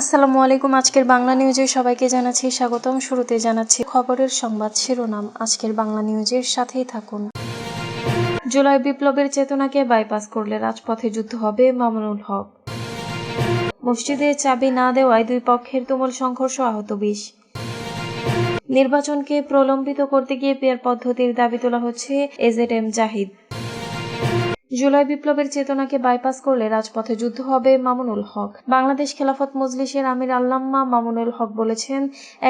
আসসালামু আলাইকুম, আজকের বাংলা নিউজে সবাইকে জানাচ্ছি স্বাগতম। শুরুতে জানাচ্ছি খবরের সংবাদ শিরোনাম। আজকের বাংলা নিউজের সাথেই থাকুন। জুলাই বিপ্লবের চেতনাকে বাইপাস করলে রাজপথে যুদ্ধ হবে মামুনুল হক। মসজিদে চাবি না দেওয়ায় দুই পক্ষের তুমুল সংঘর্ষ আহত বিশ। নির্বাচনকে প্রলম্বিত করতে গিয়ে পেয়ার পদ্ধতির দাবি তোলা হচ্ছে এজেড এম জাহিদ। জুলাই বিপ্লবের চেতনাকে বাইপাস করলে রাজপথে যুদ্ধ হবে মামুনুল হক। বাংলাদেশ খেলাফত মজলিসের আমির আল্লাম্মা মামুনুল হক বলেছেন,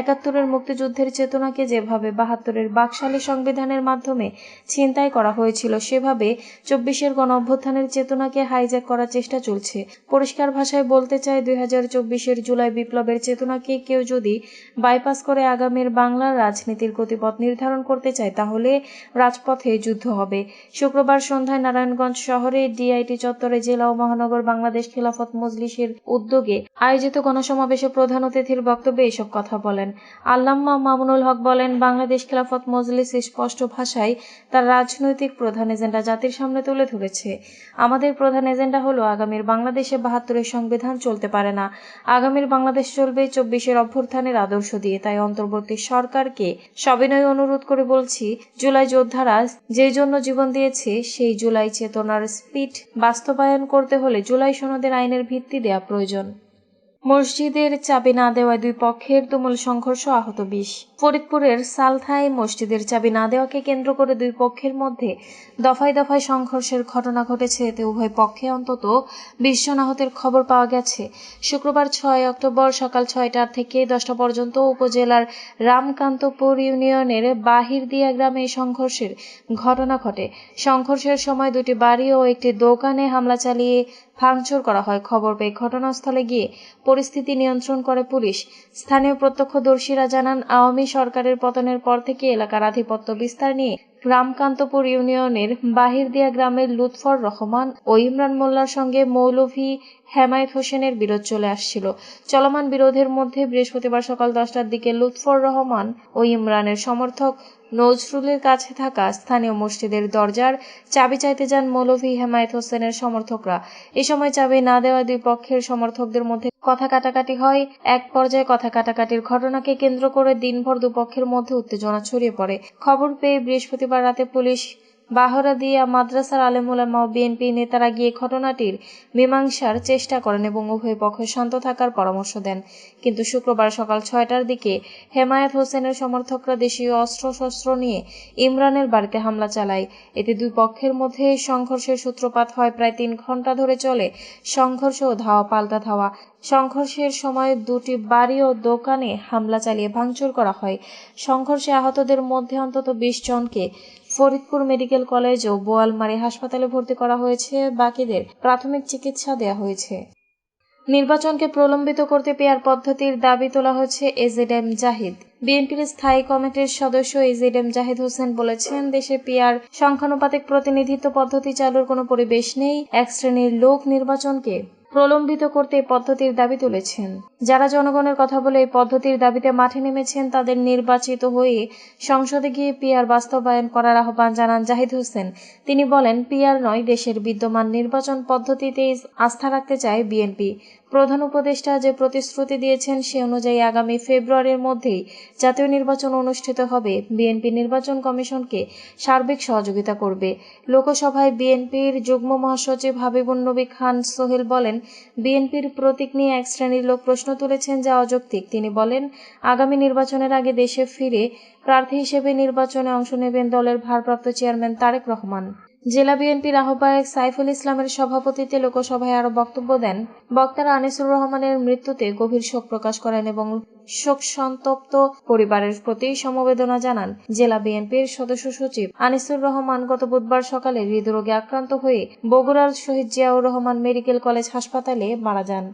একাত্তরের মুক্তিযুদ্ধের চেতনাকে যেভাবে বাহাত্তরের বাকশালী সংবিধানের মাধ্যমে ছিনতাই করা হয়েছিল, সেভাবে চব্বিশের গণ অভ্যুত্থানের চেতনাকে হাইজ্যাক করার চেষ্টা চলছে। পরিষ্কার ভাষায় বলতে চাই, দুই হাজার চব্বিশের জুলাই বিপ্লবের চেতনাকে কেউ যদি বাইপাস করে আগামীর বাংলার রাজনীতির গতিপথ নির্ধারণ করতে চায়, তাহলে রাজপথে যুদ্ধ হবে। শুক্রবার সন্ধ্যায় নারায়ণগঞ্জ শহরে ডিআইটি চত্বরে জেলা ও মহানগর বাংলাদেশ খেলাফত মজলিসের উদ্যোগে আয়োজিত গণসমাবেশে প্রধান অতিথির বক্তব্যে এসব কথা বলেন। আল্লাম্মা মামুনুল হক বলেন, বাংলাদেশ খেলাফত মজলিস স্পষ্ট ভাষায় তার রাজনৈতিক প্রধান এজেন্ডা জাতির সামনে তুলে ধরেছে। আমাদের প্রধান এজেন্ডা হলো আগামীর বাংলাদেশে বাহাত্তরের সংবিধান চলতে পারে না। আগামীর বাংলাদেশ চলবে চব্বিশের অভ্যর্থানের আদর্শ দিয়ে। তাই অন্তর্বর্তী সরকারকে সবিনয় অনুরোধ করে বলছি, জুলাই যোদ্ধারা যে জন্য জীবন দিয়েছে, সেই জুলাই চেতনার স্পিড বাস্তবায়ন করতে হলে জুলাই সনদের আইনের ভিত্তি দেয়া প্রয়োজন। মসজিদের চাবি না দেওয়ায় দুই পক্ষের তুমুল সংঘর্ষ আহত বিশ। ফরিদপুরের সালথায় মসজিদের চাবি না দেওয়াকে কেন্দ্র করে দুই পক্ষের মধ্যে দফায় দফায় সংঘর্ষের ঘটনা ঘটেছে। এতে উভয় পক্ষে অন্তত বিশ জন আহতের খবর পাওয়া গেছে। শুক্রবার ছয় অক্টোবর সকাল ছয়টা থেকে দশটা পর্যন্ত উপজেলার রামকান্তপুর ইউনিয়নের বাহিরদিয়া গ্রামে এই সংঘর্ষের ঘটনা ঘটে। সংঘর্ষের সময় দুটি বাড়ি ও একটি দোকানে হামলা চালিয়ে ভাঙচুর করা হয়। খবর পেয়ে ঘটনাস্থলে গিয়ে পরিস্থিতি নিয়ন্ত্রণ করে পুলিশ। স্থানীয় প্রত্যক্ষদর্শীরা জানান, আওয়ামী সরকারের পতনের পর থেকে এলাকার আধিপত্য বিস্তার নিয়ে রামকান্তপুর ইউনিয়নের বাহিরদিয়া গ্রামের লুৎফর রহমান ও ইমরান মোল্লার সঙ্গে মৌলভী হেমায়েত হোসেনের বিরোধ চলে আসছিল। চলমান বিরোধের মধ্যে বৃহস্পতিবার সকাল দশটার দিকে লুৎফর রহমান ও ইমরানের সমর্থক নজরুলের কাছে থাকা স্থানীয় মসজিদের দরজার চাবি চাইতে যান মৌলভী হেমায়েত হোসেনের সমর্থকরা। এ সময় চাবি না দেওয়া দুই পক্ষের সমর্থকদের মধ্যে কথা কাটাকাটি হয়, এক পর্যায়ে কথা কাটাকাটির ঘটনাকে কেন্দ্র করে দিনভর দুপক্ষের মধ্যে উত্তেজনা ছড়িয়ে পড়ে। খবর পেয়ে বৃহস্পতিবার রাতে পুলিশ বাহরাদিয়া মাদ্রাসার আলেমুলামা ও বিএনপি নেতারা গিয়ে ঘটনাটির মীমাংসার চেষ্টা করেন এবং উভয় পক্ষ শান্ত থাকার পরামর্শ দেন। কিন্তু শুক্রবার সকাল ছয়টার দিকে হেমায়েত হোসেনের সমর্থকরা দেশীয় অস্ত্রশস্ত্র নিয়ে ইমরানের বাড়িতে হামলা চালায়। এতে দুই পক্ষের মধ্যে সংঘর্ষের সূত্রপাত হয় প্রায় তিন ঘণ্টা ধরে চলে সংঘর্ষ ও ধাওয়া পাল্টা ধাওয়া। সংঘর্ষের সময় দুটি বাড়ি ও দোকানে হামলা চালিয়ে ভাঙচুর করা হয়। সংঘর্ষে আহতদের মধ্যে অন্তত বিশ জনকে ফরিদপুর মেডিকেল কলেজ ও বোয়ালমারী হাসপাতালে ভর্তি করা হয়েছে। বাকিদের প্রাথমিক চিকিৎসা দেওয়া হয়েছে। নির্বাচনকে প্রলম্বিত করতে পেয়ার পদ্ধতির দাবি তোলা হচ্ছে এজেডএম জাহিদ। বিএনপির স্থায়ী কমিটির সদস্য এজেডএম জাহিদ হোসেন বলেছেন, দেশে পিয়ার সংখ্যানুপাতিক প্রতিনিধিত্ব পদ্ধতি চালুর কোনো পরিবেশ নেই। এক শ্রেণির লোক নির্বাচনকে প্রলম্বিত করতে এই পদ্ধতির দাবি তুলেছেন। যারা জনগণের কথা বলে এই পদ্ধতির দাবিতে মাঠে নেমেছেন, তাদের নির্বাচিত হয়ে সংসদে গিয়ে পিয়ার বাস্তবায়ন করার আহ্বান জানান জাহিদ হোসেন। তিনি বলেন পিয়ার নয় দেশের বিদ্যমান নির্বাচন পদ্ধতিতে আস্থা রাখতে চায় বিএনপি। প্রধান উপদেষ্টা যে প্রতিশ্রুতি দিয়েছেন সে অনুযায়ী আগামী ফেব্রুয়ারির মধ্যেই জাতীয় নির্বাচন অনুষ্ঠিত হবে। বিএনপি নির্বাচন কমিশনকে সার্বিক সহযোগিতা করবে। লোকসভায় বিএনপির যুগ্ম মহাসচিব হাবিবুন নবী খান সোহেল বলেন, বিএনপির প্রতীক নিয়ে এক শ্রেণির লোক প্রশ্ন তুলেছেন যা অযৌক্তিক। তিনি বলেন, আগামী নির্বাচনের আগে দেশে ফিরে প্রার্থী হিসেবে নির্বাচনে অংশ নেবেন দলের ভারপ্রাপ্ত চেয়ারম্যান তারেক রহমান। জেলা বিএনপির আহ্বায়ক সাইফুল ইসলামের সভাপতিত্বে লোকসভায় আরও বক্তব্য দেন। বক্তারা আনিসুর রহমানের মৃত্যুতে গভীর শোক প্রকাশ করেন এবং শোক সন্তপ্ত পরিবারের প্রতি সমবেদনা জানান জেলা বিএনপির সদস্য সচিব। আনিসুর রহমান গত বুধবার সকালে হৃদরোগে আক্রান্ত হয়ে বগুড়ার শহীদ জিয়াউর রহমান মেডিকেল কলেজ হাসপাতালে মারা যান।